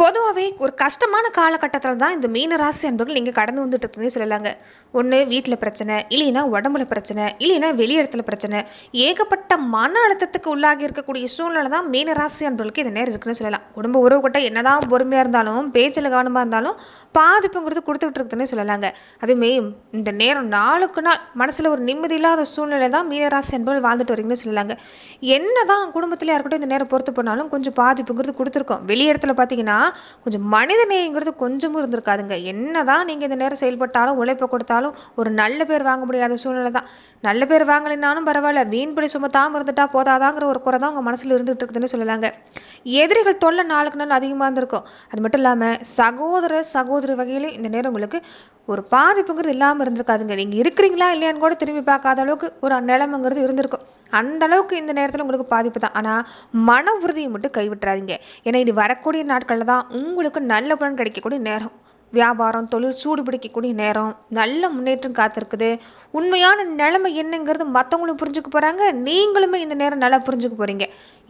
பொதுவாகவே ஒரு கஷ்டமான காலகட்டத்தில் தான் இந்த மீன ராசி அன்பர்கள் நீங்கள் கடந்து வந்துட்டு இருக்குன்னு சொல்லலாங்க. ஒன்று வீட்டில் பிரச்சனை இல்லைன்னா உடம்புல பிரச்சனை இல்லைன்னா வெளியிடத்துல பிரச்சனை. ஏகப்பட்ட மன அழுத்தத்துக்கு உள்ளாகி இருக்கக்கூடிய சூழ்நிலை தான் மீன ராசி அன்பர்களுக்கு இந்த நேரம் இருக்குன்னு சொல்லலாம். குடும்ப உறவு என்னதான் பொறுமையாக இருந்தாலும் பேச்சில் கவனமாக இருந்தாலும் பாதிப்புங்கிறது கொடுத்துக்கிட்டு இருக்குதுன்னு சொல்லலாங்க. அதுவுமே இந்த நேரம் நாளுக்கு நாள் மனசில் ஒரு நிம்மதி இல்லாத சூழ்நிலை தான் மீனராசி அன்பர்கள் வாழ்ந்துட்டு வரீங்கன்னு சொல்லலாங்க. என்னதான் குடும்பத்திலே இருக்கட்டும் இந்த நேரம் பொறுத்து போனாலும் கொஞ்சம் பாதிப்புங்கிறது கொடுத்துருக்கோம். வெளியிடத்துல பார்த்தீங்கன்னா கொஞ்சம் மனித நேயங்கிறது கொஞ்சமும் இருந்திருக்காதுங்க. என்னதான் நீங்கள் இந்த நேரம் செயல்பட்டாலும் உழைப்பை கொடுத்தாலும் ஒரு நல்ல பேர் வாங்க முடியாத சூழ்நிலை தான். நல்ல பேர் வாங்கலைனாலும் பரவாயில்ல வீண்படி சுமத்தாமல் இருந்துட்டா போதாதாங்கிற ஒரு குறை தான் உங்கள் மனசில் இருந்துகிட்டு இருக்குதுன்னு சொல்லலாங்க. எதிரிகள் தொல்லை நாளுக்கு நாள் அதிகமாக இருந்திருக்கும். அது மட்டும் இல்லாமல் சகோதர சகோதரி வகையிலும் இந்த நேரம் உங்களுக்கு ஒரு பாதிப்புங்கிறது இல்லாமல் இருந்திருக்காதுங்க. நீங்கள் இருக்கிறீங்களா இல்லையான்னு கூட திரும்பி பார்க்காத அளவுக்கு ஒரு நிலைமைங்கிறது இருந்திருக்கும். அந்த அளவுக்கு இந்த நேரத்தில் உங்களுக்கு பாதிப்பு தான். ஆனால் மன உறுதியை மட்டும் கைவிட்டுறாதீங்க. ஏன்னா இது வரக்கூடிய நாட்களில் தான் உங்களுக்கு நல்ல பலன் கிடைக்கக்கூடிய நேரம். வியாபாரம் தொழில் சூடு பிடிக்கக்கூடிய நேரம். நல்ல முன்னேற்றம் காத்திருக்குது. உண்மையான நிலைமை என்னங்கிறது மற்றவங்களும் புரிஞ்சுக்க போகிறாங்க நீங்களுமே இந்த நேரம் நல்லா புரிஞ்சுக்க போகிறீங்க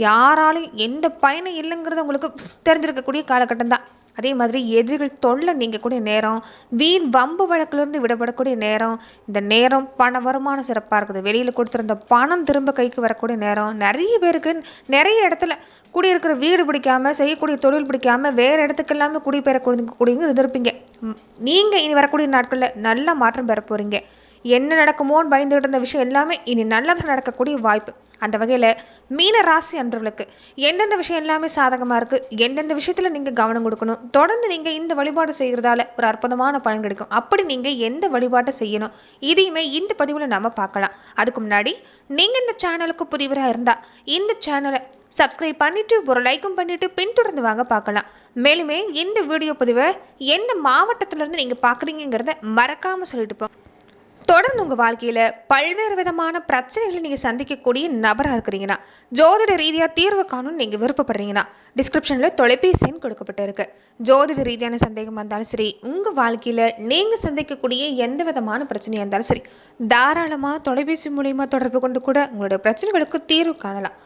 யாராலையும் எந்த பயனும் இல்லைங்கிறது உங்களுக்கு தெரிஞ்சிருக்கக்கூடிய காலகட்டம் தான். அதே மாதிரி எதிரிகள் தொல்லை நீங்கக்கூடிய நேரம் வீண் வம்பு வழக்கிலிருந்து விடப்படக்கூடிய நேரம் இந்த நேரம் பண வருமானம் சிறப்பாக இருக்குது. வெளியில் கொடுத்துருந்த பணம் திரும்ப கைக்கு வரக்கூடிய நேரம். நிறைய பேருக்கு நிறைய இடத்துல குடியிருக்கிற வீடு பிடிக்காம செய்யக்கூடிய தொழில் பிடிக்காம வேற இடத்துக்கு எல்லாமே குடிபெயரக்கூடிய இருந்திருப்பீங்க. ம், நீங்கள் இனி வரக்கூடிய நாட்களில் நல்ல மாற்றம் பெற போகிறீங்க என்ன நடக்குமோன்னு பயந்துகிட்டு இருந்த விஷயம் எல்லாமே இனி நல்லதாக நடக்கக்கூடிய வாய்ப்பு. அந்த வகையில மீன ராசி அன்றவர்களுக்கு எந்தெந்த விஷயம் எல்லாமே சாதகமா இருக்கு? எந்தெந்த விஷயத்துல நீங்க கவனம் கொடுக்கணும்? தொடர்ந்து நீங்க இந்த வழிபாடு செய்யறதால ஒரு அற்புதமான பலன் கிடைக்கும். அப்படி நீங்க எந்த வழிபாட்டை செய்யணும்? இதையுமே இந்த பதிவில் நம்ம பார்க்கலாம். அதுக்கு முன்னாடி நீங்க இந்த சேனலுக்கு புதிவராக இருந்தா இந்த சேனலை சப்ஸ்கிரைப் பண்ணிட்டு ஒரு லைக்கும் பண்ணிட்டு பின்தொடர்ந்து வாங்க பார்க்கலாம். மேலுமே இந்த வீடியோ பதிவை எந்த மாவட்டத்துல இருந்து நீங்க மறக்காமல் சொல்லிட்டு போங்க தொடர்ந்து உங்கள் வாழ்க்கையில் பல்வேறு விதமான பிரச்சனைகளை நீங்கள் சந்திக்கக்கூடிய நபராக இருக்கிறீங்கன்னா ஜோதிட ரீதியாக தீர்வு காணும்னு நீங்கள் விருப்பப்படுறீங்கன்னா டிஸ்கிரிப்ஷனில் தொலைபேசி எண் கொடுக்கப்பட்டிருக்கு. ஜோதிட ரீதியான சந்தேகமாக இருந்தாலும் சரி உங்கள் வாழ்க்கையில் நீங்கள் சந்திக்கக்கூடிய எந்த விதமான பிரச்சனையாக இருந்தாலும் சரி தாராளமாக தொலைபேசி மூலியமாக தொடர்பு கொண்டு கூட உங்களுடைய பிரச்சனைகளுக்கு தீர்வு காணலாம்.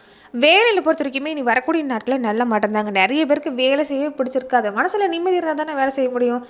வேலையில் பொறுத்த வரைக்குமே நீ வரக்கூடிய நாட்களில் நல்ல மாட்டம் நிறைய பேருக்கு வேலை செய்யவே பிடிச்சிருக்காது. மனசில் நிம்மதி இருந்தால் தானே வேலை செய்ய முடியும்?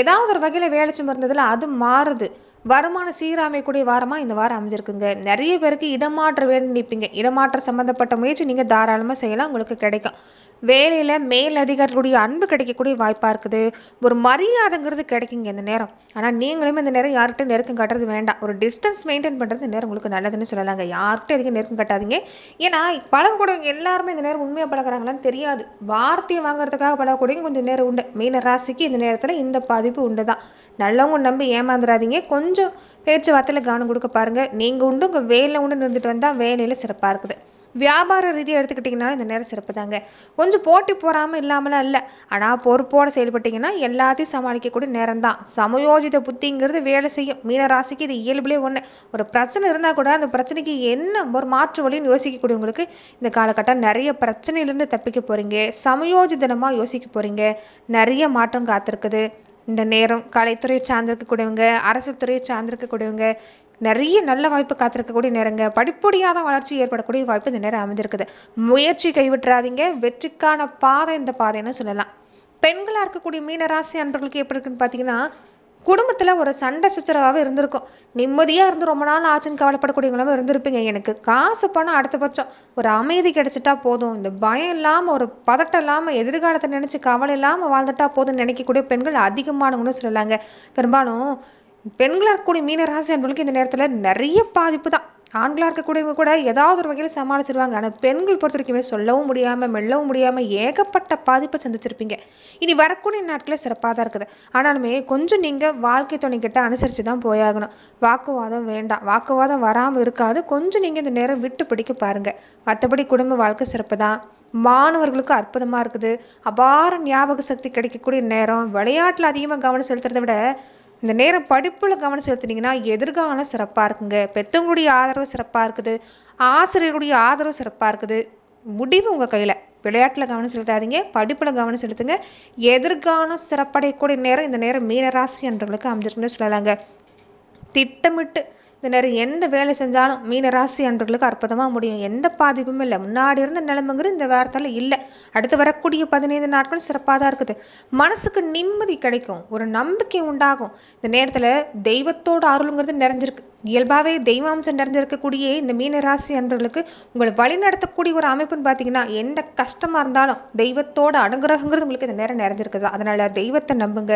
ஏதாவது ஒரு வகையில் வேலை சும்மா இருந்ததில் அது மாறுது. வருமான சீராமைக்கூடிய வாரமாக இந்த வாரம் அமைஞ்சிருக்குங்க. நிறைய பேருக்கு இடமாற்ற வேணும் நிற்பீங்க இடமாற்ற சம்மந்தப்பட்ட முயற்சி நீங்கள் தாராளமாக செய்யலாம் உங்களுக்கு கிடைக்கும். வேலையில் மேல் அதிகாரிகளுடைய அன்பு கிடைக்கக்கூடிய வாய்ப்பாக இருக்குது. ஒரு மரியாதைங்கிறது கிடைக்குங்க இந்த நேரம். ஆனால் நீங்களுமே இந்த நேரம் யார்கிட்ட நெருக்கம் காட்டுறது வேண்டாம். ஒரு டிஸ்டன்ஸ் மெயின்டைன் பண்ணுறது இந்த நேரம் உங்களுக்கு நல்லதுன்னு சொல்லலாங்க. யார்கிட்ட அதிகம் நெருக்கம் காட்டாதீங்க. ஏன்னா பழகக்கூடியவங்க எல்லாருமே இந்த நேரம் உண்மையாக பழகிறாங்களான்னு தெரியாது. வார்த்தையை வாங்குறதுக்காக பழகக்கூடியவங்க கொஞ்சம் நேரம் உண்டு. மீன ராசிக்கு இந்த நேரத்தில் இந்த பாதிப்பு உண்டு தான் நல்லவங்க நம்பி ஏமாந்துடாதீங்க கொஞ்சம் பேச்சுவார்த்தையில் கவனம் கொடுக்க பாருங்கள் நீங்கள் உண்டு உங்கள் வேலை உண்டு நின்றுட்டு வந்தால் வேலையில் சிறப்பாக இருக்குது. வியாபார ரீதியாக எடுத்துக்கிட்டிங்கன்னா இந்த நேரம் சிறப்பு தாங்க. கொஞ்சம் போட்டி போகாமல் இல்லாமலாம் இல்லை. ஆனால் பொறுப்போடு செயல்பட்டீங்கன்னா எல்லாத்தையும் சமாளிக்கக்கூடிய நேரம் தான். சமயோஜித புத்திங்கிறது வேலை செய்யும். மீனராசிக்கு இது இயல்புலேயே ஒன்று ஒரு பிரச்சனை இருந்தால் கூட அந்த பிரச்சனைக்கு என்ன ஒரு மாற்று வழின்னு யோசிக்கக்கூடியவங்களுக்கு இந்த காலகட்டம் நிறைய பிரச்சனையிலேருந்து தப்பிக்க போகிறீங்க சமயோஜிதனமாக யோசிக்க போகிறீங்க நிறைய மாற்றம் காத்திருக்குது. இந்த நேரம் கலைத்துறையை சார்ந்திருக்கக்கூடியவங்க அரசியல் துறையை சார்ந்திருக்கக்கூடியவங்க நிறைய நல்ல வாய்ப்பு காத்திருக்கக்கூடிய நேரங்க. படிப்படியாக வளர்ச்சி ஏற்படக்கூடிய வாய்ப்பு இந்த நேரம் அமைஞ்சிருக்குது முயற்சி கைவிட்டுறாதீங்க. வெற்றிக்கான பாதை இந்த பாதைன்னு சொல்லலாம். பெண்களா இருக்கக்கூடிய மீனராசி அன்பர்களுக்கு எப்படி இருக்குன்னு பார்த்தீங்கன்னா குடும்பத்தில் ஒரு சண்டை சச்சரவாகவே இருந்திருக்கும். நிம்மதியாக இருந்து ரொம்ப நாள் ஆச்சுன்னு கவலைப்படக்கூடியவங்களும் இருந்திருப்பீங்க. எனக்கு காசு பணம் அடுத்த பட்சம். ஒரு அமைதி கிடைச்சிட்டா போதும். இந்த பயம் இல்லாமல் ஒரு பதட்டம் இல்லாமல் எதிர்காலத்தை நினச்சி கவலை இல்லாமல் வாழ்ந்துட்டா போதும்னு நினைக்கக்கூடிய பெண்கள் அதிகமானவங்கன்னு சொல்லலாங்க. பெரும்பாலும் பெண்களாக இருக்கக்கூடிய மீனராசி அன்பர்களுக்கு இந்த நேரத்தில் நிறைய பாதிப்பு தான். ஆண்களாக இருக்கக்கூடியவங்க கூட ஏதாவது ஒரு வகையில் சமாளிச்சிருவாங்க. ஆனால் பெண்கள் பொறுத்த வரைக்குமே சொல்லவும் முடியாமல் மெல்லவும் முடியாமல் ஏகப்பட்ட பாதிப்பை சந்திச்சிருப்பீங்க இனி வரக்கூடிய நாட்களில் சிறப்பாக தான் இருக்குது. ஆனாலுமே கொஞ்சம் நீங்கள் வாழ்க்கை துணைக்கிட்ட அனுசரித்து தான் போயாகணும். வாக்குவாதம் வேண்டாம். வாக்குவாதம் வராமல் இருக்காது. கொஞ்சம் நீங்கள் இந்த நேரம் விட்டு பிடிக்க பாருங்க. மற்றபடி குடும்ப வாழ்க்கை சிறப்பு தான். மாணவர்களுக்கு அற்புதமாக இருக்குது. அபார ஞாபக சக்தி கிடைக்கக்கூடிய நேரம். விளையாட்டில் அதிகமாக கவனம் செலுத்துறதை விட இந்த நேரம் படிப்பில் கவனம் செலுத்துனீங்கன்னா எதிர்காலம் சிறப்பாக இருக்குங்க. பெத்தவங்களுடைய ஆதரவு சிறப்பாக இருக்குது. ஆசிரியருடைய ஆதரவு சிறப்பாக இருக்குது. முடிவு உங்கள் கையில். விளையாட்டில் கவனம் செலுத்தாதீங்க. படிப்பில் கவனம் செலுத்துங்க. எதிர்காலம் சிறப்படையக்கூடிய நேரம் இந்த நேரம் மீனராசி என்றவங்களுக்கு அமைஞ்சிருக்குன்னு சொல்லலாங்க. திட்டமிட்டு இந்த நேரம் எந்த வேலை செஞ்சாலும் மீன ராசி அன்பர்களுக்கு அற்புதமாக முடியும். எந்த பாதிப்பும் இல்லை. முன்னாடி இருந்த நிலைமைங்கிறது இந்த வாரத்தால் இல்லை. அடுத்து வரக்கூடிய பதினைந்து நாட்கள் சிறப்பாக தான் இருக்குது. மனசுக்கு நிம்மதி கிடைக்கும். ஒரு நம்பிக்கை உண்டாகும். இந்த நேரத்தில் தெய்வத்தோட அருளுங்கிறது நிறைஞ்சிருக்கு. இயல்பாகவே தெய்வாம்சம் நிறைஞ்சிருக்கக்கூடிய இந்த மீன ராசி அன்பர்களுக்கு உங்களை வழி நடத்தக்கூடிய ஒரு அமைப்புன்னு பார்த்தீங்கன்னா எந்த கஷ்டமாக இருந்தாலும் தெய்வத்தோட அனுகிரகங்கிறது உங்களுக்கு இந்த நேரம் நிறைஞ்சிருக்குது? அதனால தெய்வத்தை நம்புங்க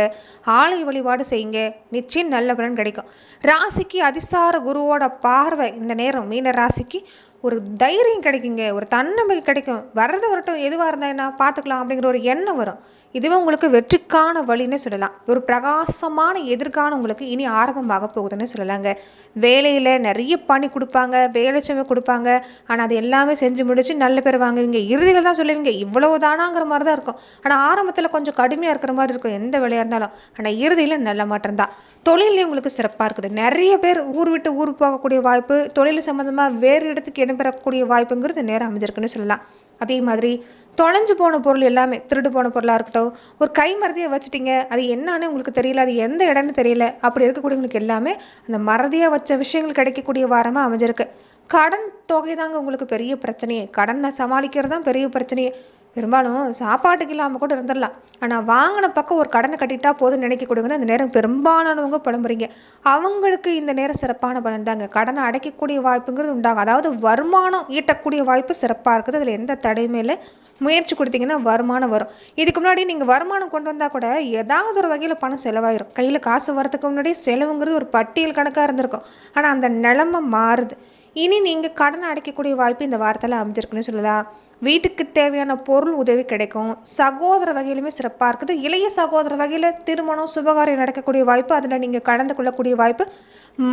ஆலய வழிபாடு செய்யுங்க நிச்சயம் நல்ல பலன் கிடைக்கும். ராசிக்கு அதிசார குருவோட பார்வை இந்த நேரம் மீன ராசிக்கு ஒரு தைரியம் கிடைக்குங்க ஒரு தன்னம்பிக்கை கிடைக்கும். வர்றது வரட்டும் எதுவாக இருந்தால் என்ன பார்த்துக்கலாம் அப்படிங்கிற ஒரு எண்ணம் வரும். இதுவே உங்களுக்கு வெற்றிக்கான வழின்னு சொல்லலாம். ஒரு பிரகாசமான எதிர்காலம் உங்களுக்கு இனி ஆரம்பமாக போகுதுன்னு சொல்லலாங்க. வேலையில் நிறைய பணி கொடுப்பாங்க வேலை சுமை கொடுப்பாங்க. ஆனால் அது எல்லாமே செஞ்சு முடிச்சு நல்ல பேர் வாங்குவீங்க. இறுதியில் தான் சொல்லுவீங்க இவ்வளவு தானாங்கிற மாதிரி தான் இருக்கும். ஆனால் ஆரம்பத்தில் கொஞ்சம் கடுமையாக இருக்கிற மாதிரி இருக்கும் எந்த வேலையாக இருந்தாலும். ஆனால் இறுதியில் நல்ல மாற்றம் தான். தொழிலே உங்களுக்கு சிறப்பாக இருக்குது. நிறைய பேர் ஊர் விட்டு ஊர் போகக்கூடிய வாய்ப்பு தொழில் சம்மந்தமாக வேறு இடத்துக்கு இடம்பெறக்கூடிய வாய்ப்புங்கிறது நேரம் அமைஞ்சிருக்குன்னு சொல்லலாம். அதே மாதிரி தொலைஞ்சு போன பொருள் எல்லாமே திருடு போன பொருளாக இருக்கட்டும் ஒரு கை மறதியை வச்சுட்டீங்க அது என்னன்னு உங்களுக்கு தெரியல அது எந்த இடம்னு தெரியல அப்படி இருக்கக்கூடியவங்களுக்கு எல்லாமே அந்த மறதியாக வச்ச விஷயங்கள் கிடைக்கக்கூடிய வாரமாக அமைஞ்சிருக்கு. கடன் தொகை தாங்க உங்களுக்கு பெரிய பிரச்சனையே. கடனை சமாளிக்கிறது தான் பெரிய பிரச்சனையே. பெரும்பாலும் சாப்பாட்டுக்கு இல்லாமல் கூட இருந்துடலாம் ஆனால் வாங்கின பக்கம் ஒரு கடனை கட்டிட்டா போதும் நினைக்கக்கூடியவங்க அந்த நேரம் பெரும்பாலானவங்க புலம்புறீங்க. அவங்களுக்கு இந்த நேரம் சிறப்பான பலன் தாங்க. கடனை அடைக்கக்கூடிய வாய்ப்புங்கிறது உண்டாகும். அதாவது வருமானம் ஈட்டக்கூடிய வாய்ப்பு சிறப்பாக இருக்குது. அதில் எந்த தடையுமே இல்லை. முயற்சி கொடுத்தீங்கன்னா வருமானம் வரும். இதுக்கு முன்னாடி நீங்கள் வருமானம் கொண்டு வந்தால் கூட ஏதாவது ஒரு வகையில் பணம் செலவாயிரும். கையில் காசு வரதுக்கு முன்னாடி செலவுங்கிறது ஒரு பட்டியல் கணக்காக இருந்திருக்கும். ஆனால் அந்த நிலமை மாறுது. இனி நீங்கள் கடனை அடைக்கக்கூடிய வாய்ப்பு இந்த வாரத்தில் அமைஞ்சிருக்குன்னு சொல்லலாம். வீட்டுக்கு தேவையான பொருள் உதவி கிடைக்கும். சகோதர வகையிலுமே சிறப்பாக இருக்குது. இளைய சகோதர வகையில் திருமணம் சுபகாரியம் நடக்கக்கூடிய வாய்ப்பு அதில் நீங்கள் கலந்து கொள்ளக்கூடிய வாய்ப்பு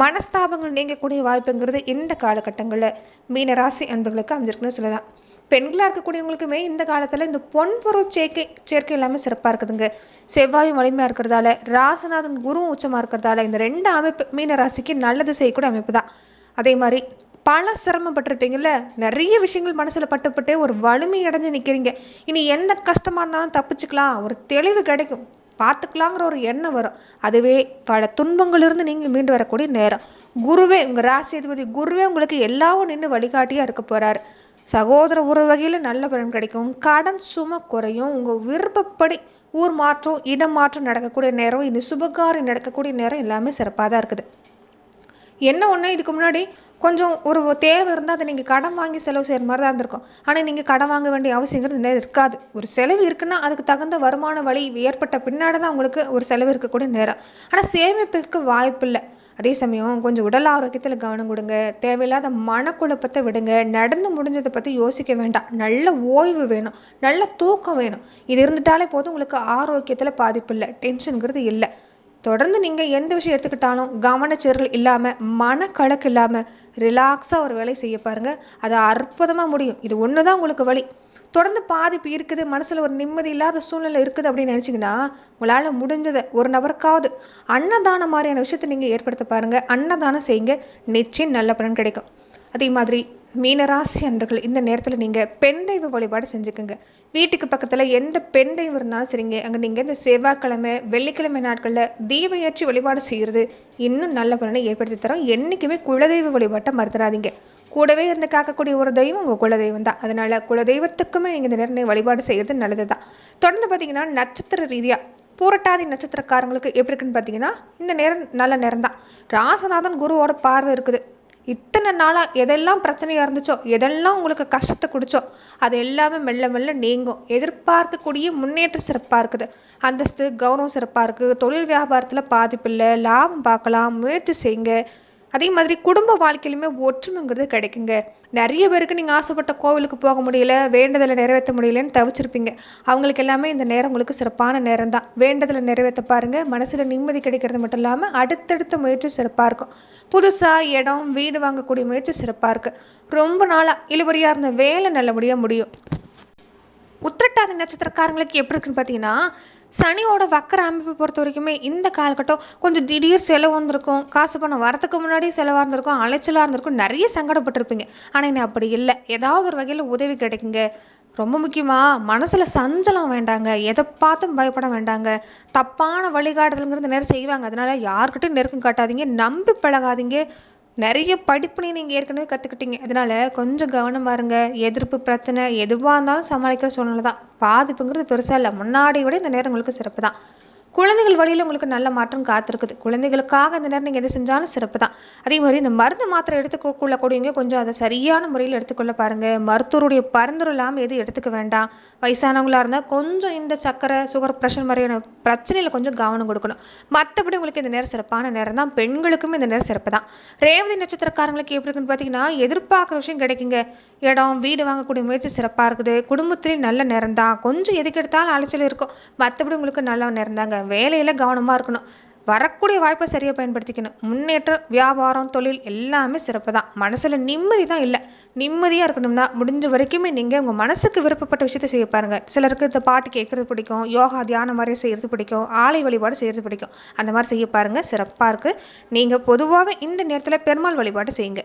மனஸ்தாபங்கள் நீங்கக்கூடிய வாய்ப்புங்கிறது இந்த காலகட்டங்களில் மீனராசி அன்பர்களுக்கு அமைஞ்சிருக்குன்னு சொல்லலாம். பெண்களாக இருக்கக்கூடியவங்களுக்குமே இந்த காலத்தில் இந்த பொன்பொருள் சேர்க்கை சேர்க்கை எல்லாமே சிறப்பாக இருக்குதுங்க. செவ்வாயும் வலிமையாக இருக்கிறதால ராசநாதன் குருவும் உச்சமாக இருக்கிறதால இந்த ரெண்டு அமைப்பு மீன ராசிக்கு நல்லது செய்யக்கூடிய அமைப்பு தான் அதே மாதிரி பல சிரமப்பட்டிருப்பீங்கல்ல? நிறைய விஷயங்கள் மனசுல பட்டுப்பட்டு ஒரு வலிமை அடைஞ்சு நிக்கிறீங்க. இனி எந்த கஷ்டமா இருந்தாலும் தப்பிச்சுக்கலாம். ஒரு தெளிவு கிடைக்கும். பார்த்துக்கலாங்கிற ஒரு எண்ணம் வரும். அதுவே பல துன்பங்களிலிருந்து நீங்க மீண்டு வரக்கூடிய நேரம். குருவே உங்க ராசி அதிபதி குருவே உங்களுக்கு எல்லாவும் நின்று வழிகாட்டியா இருக்க போறாரு. சகோதர உறவு வகையில நல்ல பலன் கிடைக்கும். கடன் சும குறையும். உங்க விருப்பப்படி ஊர் மாற்றம் இடம் மாற்றம் நடக்கக்கூடிய நேரம் இந்த சுபகாரியம் நடக்கக்கூடிய நேரம் எல்லாமே சிறப்பாக தான் இருக்குது. என்ன ஒன்று இதுக்கு முன்னாடி கொஞ்சம் ஒரு தேவை இருந்தால் அதை நீங்கள் கடன் வாங்கி செலவு செய்கிற மாதிரி தான் இருந்திருக்கும். ஆனால் நீங்கள் கடன் வாங்க வேண்டிய அவசியங்கிறது நேரம் இருக்காது. ஒரு செலவு இருக்குன்னா அதுக்கு தகுந்த வருமான வழி ஏற்பட்ட பின்னாடி தான் உங்களுக்கு ஒரு செலவு இருக்கக்கூடிய நேரம். ஆனால் சேமிப்பிற்கு வாய்ப்பு இல்லை. அதே சமயம் கொஞ்சம் உடல் ஆரோக்கியத்தில் கவனம் கொடுங்க. தேவையில்லாத மனக்குழப்பத்தை விடுங்க. நடந்து முடிஞ்சதை பற்றி யோசிக்க வேண்டாம். நல்ல ஓய்வு வேணும். நல்ல தூக்கம் வேணும். இது இருந்துட்டாலே போதும் உங்களுக்கு ஆரோக்கியத்தில் பாதிப்பு இல்லை. டென்ஷனுங்கிறது இல்லை. தொடர்ந்து நீங்கள் எந்த விஷயம் எடுத்துக்கிட்டாலும் கவனச்சிதறல் இல்லாமல் மனக்கலக்கு இல்லாமல் ரிலாக்ஸாக ஒரு வேலை செய்ய பாருங்கள் அது அற்புதமாக முடியும். இது ஒன்று தான் உங்களுக்கு வழி தொடர்ந்து பாதிப்பு இருக்குது மனசில் ஒரு நிம்மதி இல்லாத சூழ்நிலை இருக்குது அப்படின்னு நினச்சிங்கன்னா உங்களால் முடிஞ்சதை ஒரு நபருக்காவது அன்னதானம் மாதிரியான விஷயத்தை நீங்கள் ஏற்படுத்த பாருங்கள் அன்னதானம் செய்யுங்க. நிச்சயம் நல்ல பலன் கிடைக்கும். அதே மாதிரி மீனராசி அன்பர்கள் இந்த நேரத்தில் நீங்கள் பெண் தெய்வ வழிபாடு செஞ்சுக்கோங்க. வீட்டுக்கு பக்கத்தில் எந்த பெண் தெய்வம் இருந்தாலும் சரிங்க. அங்கே நீங்கள் இந்த செவ்வாய்க்கிழமை வெள்ளிக்கிழமை நாட்களில் தீப ஏற்றி வழிபாடு செய்கிறது இன்னும் நல்ல பலனை ஏற்படுத்தி தரோம். என்றைக்குமே குலதெய்வ வழிபாட்டை மறந்துடாதீங்க. கூடவே இருந்து காக்கக்கூடிய ஒரு தெய்வம் உங்கள் குலதெய்வம் தான். அதனால குலதெய்வத்துக்குமே நீங்கள் இந்த நேரம் வழிபாடு செய்கிறது நல்லது தான் தொடர்ந்து பார்த்தீங்கன்னா நட்சத்திர ரீதியாக பூரட்டாதி நட்சத்திரக்காரங்களுக்கு எப்படி இருக்குன்னு பார்த்தீங்கன்னா இந்த நேரம் நல்ல நேரம் தான் ராசநாதன் குருவோட பார்வை இருக்குது. இத்தனை நாளா எதெல்லாம் பிரச்சனையா இருந்துச்சோ எதெல்லாம் உங்களுக்கு கஷ்டத்தை குடிச்சோ அது எல்லாமே மெல்ல மெல்ல நீங்கும். எதிர்பார்க்கக்கூடிய முன்னேற்றம் சிறப்பா இருக்குது. அந்தஸ்து கௌரவம் சிறப்பா இருக்கு தொழில் வியாபாரத்துல பாதிப்பு இல்லை. லாபம் பார்க்கலாம். முயற்சி செய்யுங்க. அதே மாதிரி குடும்ப வாழ்க்கையிலுமே ஒற்றுமைங்கிறது கிடைக்குங்க. நிறைய பேருக்கு நீங்கள் ஆசைப்பட்ட கோவிலுக்கு போக முடியல வேண்டுதலை நிறைவேற்ற முடியலன்னு தவிச்சிருப்பீங்க. அவங்களுக்கு எல்லாமே இந்த நேரம் உங்களுக்கு சிறப்பான நேரம் தான் வேண்டுதலை நிறைவேற்ற பாருங்க. மனசுல நிம்மதி கிடைக்கிறது மட்டும் இல்லாமல் அடுத்தடுத்த முயற்சி சிறப்பாக இருக்கும். புதுசாக இடம் வீடு வாங்கக்கூடிய முயற்சி சிறப்பாக இருக்கு. ரொம்ப நாளாக இழுவரியாக இருந்த வேலை நல்லபடியாக முடியும். உத்திரட்டாதி நட்சத்திரக்காரங்களுக்கு எப்படி இருக்குன்னு பார்த்தீங்கன்னா சனியோட வக்கர அமைப்பை பொறுத்த வரைக்குமே இந்த காலகட்டம் கொஞ்சம் திடீர் செலவு வந்திருக்கும். காசு பணம் வரதுக்கு முன்னாடி செலவாக இருந்திருக்கும் அலைச்சலாக இருந்திருக்கும். நிறைய சங்கடப்பட்டிருப்பீங்க. ஆனால் என்ன அப்படி இல்லை. ஏதாவது ஒரு வகையில் உதவி கிடைக்குங்க. ரொம்ப முக்கியமாக மனசில் சஞ்சலம் வேண்டாங்க. எதை பார்த்தும் பயப்பட வேண்டாங்க. தப்பான வழிகாட்டுதலுங்கிறது நேரம் செய்வாங்க. அதனால யார்கிட்டயும் நெருக்கம் காட்டாதீங்க. நம்பி பழகாதீங்க. நிறைய படிப்புனையும் நீங்கள் ஏற்கனவே கற்றுக்கிட்டீங்க அதனால கொஞ்சம் கவனம் பாருங்க. எதிர்ப்பு பிரச்சனை எதுவாக இருந்தாலும் சமாளிக்கிற சூழ்நிலை தான் பாதிப்புங்கிறது பெருசாக இல்லை. முன்னாடி விட இந்த நேரம் உங்களுக்கு சிறப்பு தான் குழந்தைகள் வழியில் உங்களுக்கு நல்ல மாற்றம் காத்திருக்குது. குழந்தைகளுக்காக இந்த நேரம் நீங்கள் எது செஞ்சாலும் சிறப்பு தான் அதே மாதிரி இந்த மருந்து மாத்திரை எடுத்துக்கொள்ளக்கூடியவங்க கொஞ்சம் அதை சரியான முறையில் எடுத்துக்கொள்ள பாருங்க. மருத்துவருடைய பரிந்துரை இல்லாமல் எது எடுத்துக்க வேண்டாம். வயசானவங்களா இருந்தால் கொஞ்சம் இந்த சக்கரை சுகர் ப்ரெஷர் மாதிரியான பிரச்சனையில் கொஞ்சம் கவனம் கொடுக்கணும். மற்றபடி உங்களுக்கு இந்த நேரம் சிறப்பான நேரம் தான் பெண்களுக்கும் இந்த நேரம் சிறப்பு தான் ரேவதி நட்சத்திரக்காரங்களுக்கு எப்படி இருக்குன்னு பார்த்தீங்கன்னா எதிர்பார்க்குற விஷயம் கிடைக்குங்க. இடம் வீடு வாங்கக்கூடிய முயற்சி சிறப்பாக இருக்குது. குடும்பத்திலேயும் நல்ல நேரம் தான் கொஞ்சம் எதுக்கு எடுத்தாலும் அலைச்சல் இருக்கும். மற்றபடி உங்களுக்கு நல்ல நேரம் தாங்க வேலையில் கவனமாக இருக்கணும். வரக்கூடிய வாய்ப்பை சரியாக பயன்படுத்திக்கணும். முன்னேற்றம் வியாபாரம் தொழில் எல்லாமே சிறப்பு தான் மனசில் நிம்மதி தான் இல்லை. நிம்மதியாக இருக்கணும்னா முடிஞ்ச வரைக்குமே நீங்கள் உங்கள் மனசுக்கு விருப்பப்பட்ட விஷயத்தை செய்ய பாருங்க. சிலருக்கு இந்த பாட்டு கேட்குறது பிடிக்கும். யோகா தியானம் மாதிரி செய்கிறது பிடிக்கும். ஆலை வழிபாடு செய்கிறது பிடிக்கும். அந்த மாதிரி செய்ய பாருங்கள் சிறப்பாக இருக்குது நீங்கள் பொதுவாகவே இந்த நேரத்தில் பெருமாள் வழிபாடு செய்யுங்க.